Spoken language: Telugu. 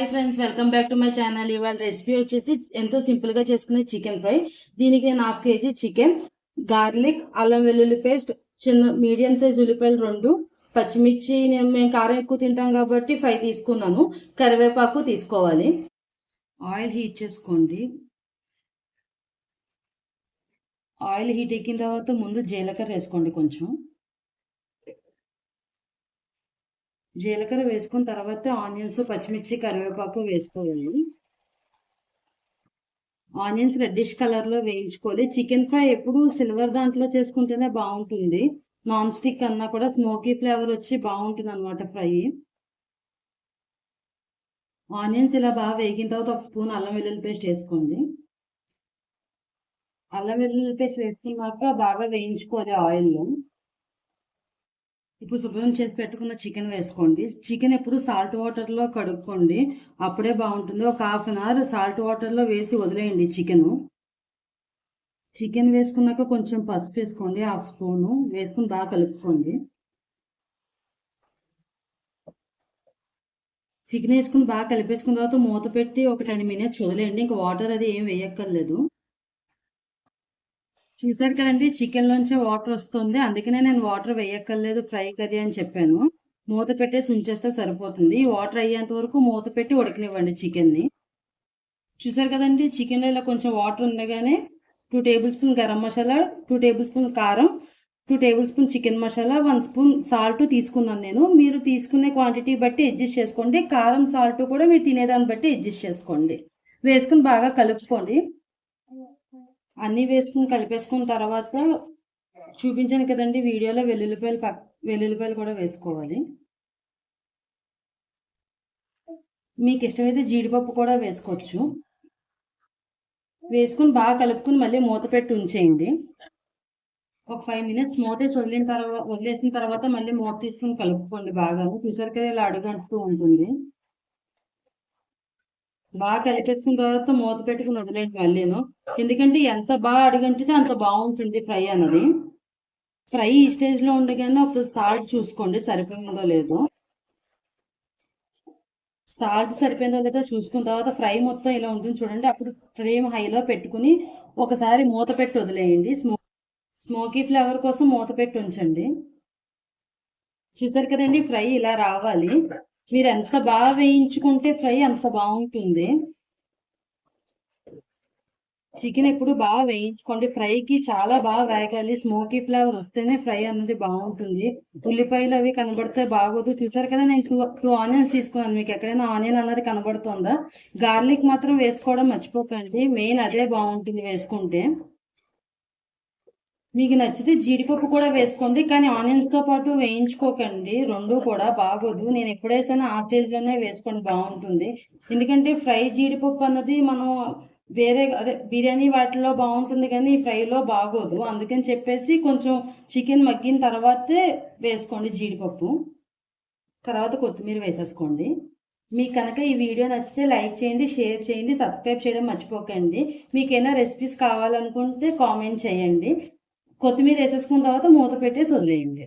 Hi friends welcome back to my channel ఇవాళ రెసిపీ వచ్చేసి ఎంతో సింపుల్గా చేసుకునే చికెన్ ఫ్రై దీనికి నేను హాఫ్ కేజీ చికెన్ గార్లిక్ అల్లం వెల్లుల్లి పేస్ట్ చిన్న మీడియం సైజ్ ఉల్లిపాయలు రెండు పచ్చిమిర్చి నేను మేము కారం ఎక్కువ తింటాం కాబట్టి ఫైవ్ తీసుకున్నాను. కరివేపాకు తీసుకోవాలి. ఆయిల్ హీట్ చేసుకోండి. ఆయిల్ హీట్ ఎక్కిన తర్వాత ముందు జీలకర్ర వేసుకోండి కొంచెం. జీలకర్ర వేసుకున్న తర్వాత ఆనియన్స్ పచ్చిమిర్చి కరివేపాకు వేసుకోవాలి. ఆనియన్స్ రెడ్డిష్ కలర్లో వేయించుకోవాలి. చికెన్ ఫ్రై ఎప్పుడు సిల్వర్ దాంట్లో చేసుకుంటేనే బాగుంటుంది. నాన్ స్టిక్ అన్నా కూడా స్మోకీ ఫ్లేవర్ వచ్చి బాగుంటుంది అనమాట ఫ్రై. ఆనియన్స్ ఇలా బాగా వేగిన తర్వాత ఒక స్పూన్ అల్లం వెల్లుల్లి పేస్ట్ వేసుకోండి. అల్లం వెల్లుల్లి పేస్ట్ వేసుకున్నాక బాగా వేయించుకోవాలి ఆయిల్లో. ఇప్పుడు శుభ్రం చేసి పెట్టుకున్న చికెన్ వేసుకోండి. చికెన్ ఎప్పుడు సాల్ట్ వాటర్లో కడుక్కోండి. అప్పుడే బాగుంటుంది. ఒక హాఫ్ అన్ అవర్ సాల్ట్ వాటర్లో వేసి వదిలేయండి చికెను. చికెన్ వేసుకున్నాక కొంచెం పసుపు వేసుకోండి హాఫ్ స్పూను వేసుకుని బాగా కలుపుకోండి. చికెన్ వేసుకుని బాగా కలిపేసుకున్న తర్వాత మూత పెట్టి ఒక టెన్ మినిట్స్ వదిలేయండి. ఇంకా వాటర్ అది ఏం వేయక్కర్లేదు. చూసారు కదండి చికెన్ లోంచి వాటర్ వస్తుంది. అందుకనే నేను వాటర్ వేయక్కర్లేదు ఫ్రై కది అని చెప్పాను. మూత పెట్టేసి ఉంచేస్తే సరిపోతుంది. వాటర్ అయ్యేంత వరకు మూత పెట్టి ఉడకనివ్వండి చికెన్ని. చూసారు కదండి చికెన్లో ఇలా కొంచెం వాటర్ ఉండగానే two tablespoon garam masala two tablespoon కారం two tablespoon chicken masala one spoon salt తీసుకున్నాను నేను. మీరు తీసుకునే క్వాంటిటీ బట్టి అడ్జస్ట్ చేసుకోండి. కారం సాల్ట్ కూడా మీరు తినేదాన్ని బట్టి అడ్జస్ట్ చేసుకోండి. వేసుకుని బాగా కలుపుకోండి. అన్నీ వేసుకుని కలిపేసుకున్న తర్వాత చూపించాను కదండి వీడియోలో వెల్లుల్లిపాయలు పక్ వెల్లుల్లిపాయలు కూడా వేసుకోవాలి. మీకు ఇష్టమైతే జీడిపప్పు కూడా వేసుకోవచ్చు. వేసుకుని బాగా కలుపుకుని మళ్ళీ మూత పెట్టి ఉంచేయండి. ఒక ఫైవ్ మినిట్స్ మూతేసి వదిలిన తర్వాత వదిలేసిన తర్వాత మళ్ళీ మూత తీసుకుని కలుపుకోండి బాగా. చూసారు కదా ఇలా అడుగంటుతూ ఉంటుంది. బాగా కలిపేసుకున్న తర్వాత మూత పెట్టుకుని వదిలేయండి మళ్ళీను. ఎందుకంటే ఎంత బాగా అడుగంటితే అంత బాగుంటుంది ఫ్రై అన్నది. ఫ్రై ఈ స్టేజ్లో ఉండగానే ఒకసారి సాల్ట్ చూసుకోండి సరిపోయిందో లేదో. సాల్ట్ సరిపోయిందో లేదో చూసుకున్న తర్వాత ఫ్రై మొత్తం ఇలా ఉంటుంది చూడండి. అప్పుడు ఫ్లేమ్ హైలో పెట్టుకుని ఒకసారి మూత పెట్టి వదిలేయండి. స్మో స్మోకీ ఫ్లేవర్ కోసం మూత పెట్టి ఉంచండి. చూసారు కదండి ఫ్రై ఇలా రావాలి. మీరు ఎంత బాగా వేయించుకుంటే ఫ్రై అంత బాగుంటుంది. చికెన్ ఎప్పుడు బాగా వేయించుకోండి. ఫ్రైకి చాలా బాగా వేగాలి. స్మోకీ ఫ్లేవర్ వస్తేనే ఫ్రై అన్నది బాగుంటుంది. ఉల్లిపాయలు అవి కనబడితే బాగోదు. చూసారు కదా నేను టూ టూ ఆనియన్స్ తీసుకున్నాను. మీకు ఎక్కడైనా ఆనియన్ అన్నది కనబడుతుందా? గార్లిక్ మాత్రం వేసుకోవడం మర్చిపోకండి. మెయిన్ అదే బాగుంటుంది వేసుకుంటే. మీకు నచ్చితే జీడిపప్పు కూడా వేసుకోండి కానీ ఆనియన్స్తో పాటు వేయించుకోకండి. రెండు కూడా బాగోదు. నేను ఎప్పుడైనా ఆ స్టేజ్లోనే వేసుకోండి బాగుంటుంది. ఎందుకంటే ఫ్రై జీడిపప్పు అన్నది మనం వేరే అదే బిర్యానీ వాటిలో బాగుంటుంది కానీ ఫ్రైలో బాగోదు. అందుకని చెప్పేసి కొంచెం చికెన్ మగ్గిన తర్వాతే వేసుకోండి జీడిపప్పు. తర్వాత కొత్తిమీర వేసేసుకోండి. మీకు కనుక ఈ వీడియో నచ్చితే లైక్ చేయండి షేర్ చేయండి సబ్స్క్రైబ్ చేయడం మర్చిపోకండి. మీకు ఏమైనా రెసిపీస్ కావాలనుకుంటే కామెంట్ చేయండి. కొత్తిమీర వేసేసుకున్న తర్వాత మూత పెట్టేసి వదిలేయండి.